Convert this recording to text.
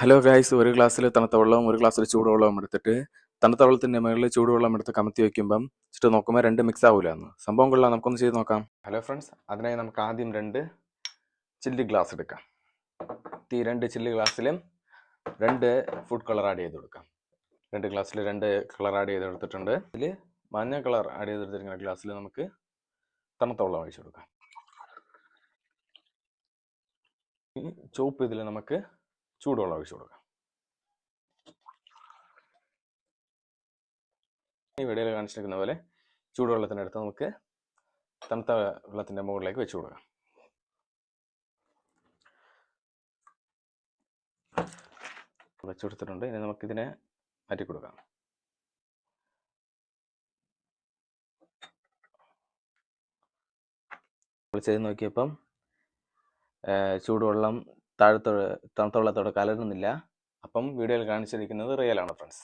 Hello guys ഒരു ഗ്ലാസ്സിൽ തണുത്ത വെള്ളവും ഒരു ഗ്ലാസ്സിൽ ചൂടുവെള്ളവും എടുത്തിട്ട് തണുത്ത വെള്ളത്തിന്റെ മുകളിൽ ചൂടുവെള്ളം എടുത്ത് കമത്തി വയ്ക്കുമ്പം ചുറ്റ് നോക്കുമ്പോൾ രണ്ട് മിക്സ് ആവില്ലാന്ന് സംഭവം കൊള്ളാം നമുക്കൊന്ന് ചെയ്ത് നോക്കാം. ഹലോ ഫ്രണ്ട്സ് അതിനായി നമുക്ക് ആദ്യം രണ്ട് ചില്ലി ഗ്ലാസ് എടുക്കാം. ഈ രണ്ട് ചില്ലി ഗ്ലാസ്സിലും രണ്ട് ഫുഡ് കളർ ആഡ് ചെയ്ത് കൊടുക്കാം. രണ്ട് ഗ്ലാസ്സിൽ രണ്ട് കളർ ആഡ് ചെയ്ത് എടുത്തിട്ടുണ്ട് ഇതിൽ മഞ്ഞ കളർ ആഡ് ചെയ്തെടുത്തിരിക്കുന്ന ഗ്ലാസ്സിൽ നമുക്ക് തണുത്ത വെള്ളം ഒഴിച്ചു കൊടുക്കാം. ചുവപ്പ് ഇതിൽ നമുക്ക് ചൂടുവെള്ളം ഒഴിച്ചു കൊടുക്കാം ഈ വീഡിയോയിൽ കാണിച്ചിരിക്കുന്ന പോലെ ചൂടുവെള്ളത്തിനടുത്ത് നമുക്ക് തണുത്ത വെള്ളത്തിന്റെ മുകളിലേക്ക് വെച്ച് കൊടുക്കാം. വെച്ചു കൊടുത്തിട്ടുണ്ട്. ഇനി നമുക്കിതിനെ മാറ്റി കൊടുക്കാം. ചെയ്ത് നോക്കിയപ്പം ചൂടുവെള്ളം താഴത്തോട് തണുത്ത വെള്ളത്തോട് കലരുന്നില്ല അപ്പം വീഡിയോയിൽ കാണിച്ചിരിക്കുന്നത് റിയലാണ് ഫ്രണ്ട്സ്.